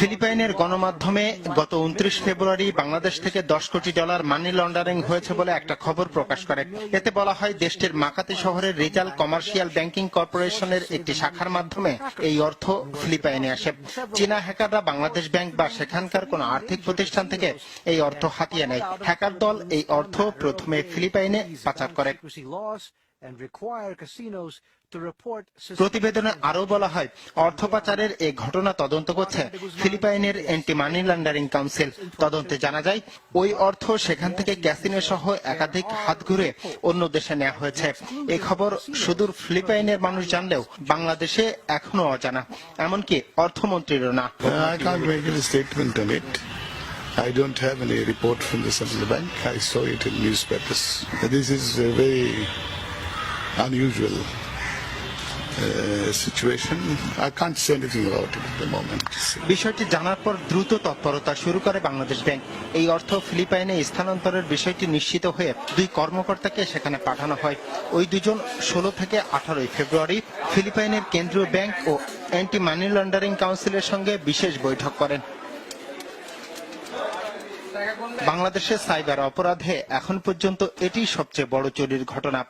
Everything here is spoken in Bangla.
ফিলিপাইনের গণমাধ্যমে গত উনত্রিশ ফেব্রুয়ারি বাংলাদেশ থেকে দশ কোটি ডলার মানি লন্ডারিং হয়েছে বলে একটা খবর প্রকাশ করে। এতে বলা হয় দেশটির মাকাতি শহরের রিজাল কমার্শিয়াল ব্যাংকিং কর্পোরেশনের একটি শাখার মাধ্যমে এই অর্থ ফিলিপাইনে আসে। চীনা হ্যাকাররা বাংলাদেশ ব্যাংক বা সেখানকার কোন আর্থিক প্রতিষ্ঠান থেকে এই অর্থ হাতিয়ে নেয়। হ্যাকার দল এই অর্থ প্রথমে ফিলিপাইনে পাচার করে। Secrecy laws and require casinos to report প্রতিবেদনে আরও বলা হয় অর্থ পাচারের এই ঘটনা তদন্ত করছে ফিলিপাইনের অ্যান্টি মানি লন্ডারিং কাউন্সিল তদন্তে জানা যায় ওই অর্থ সেখান থেকে ক্যাসিনো সহ একাধিক হাত ঘুরে অন্য দেশে নেওয়া হয়েছে এই খবর সুদূর ফিলিপাইনের মানুষ জানলেও বাংলাদেশে এখনও অজানা এমনকি অর্থমন্ত্রীরও না I can't make any statement on it. I don't have any report from the central bank. I saw it in newspapers. This is a very unusual uh, situation. I can't say anything about it at the moment. বিষয়টি জানার পর দ্রুত তৎপরতা শুরু করে বাংলাদেশ ব্যাংক এই অর্থ ফিলিপাইনে স্থানান্তরের বিষয়টি নিশ্চিত হয়ে দুই কর্মকর্তাকে সেখানে পাঠানো হয় ওই দুজন ষোলো থেকে আঠারোই ফেব্রুয়ারি ফিলিপাইনের কেন্দ্রীয় ব্যাংক ও অ্যান্টি মানি লন্ডারিং কাউন্সিলের সঙ্গে বিশেষ বৈঠক করেন বাংলাদেশের সাইবার অপরাধে এখন পর্যন্ত এটি সবচেয়ে বড় চুরির ঘটনা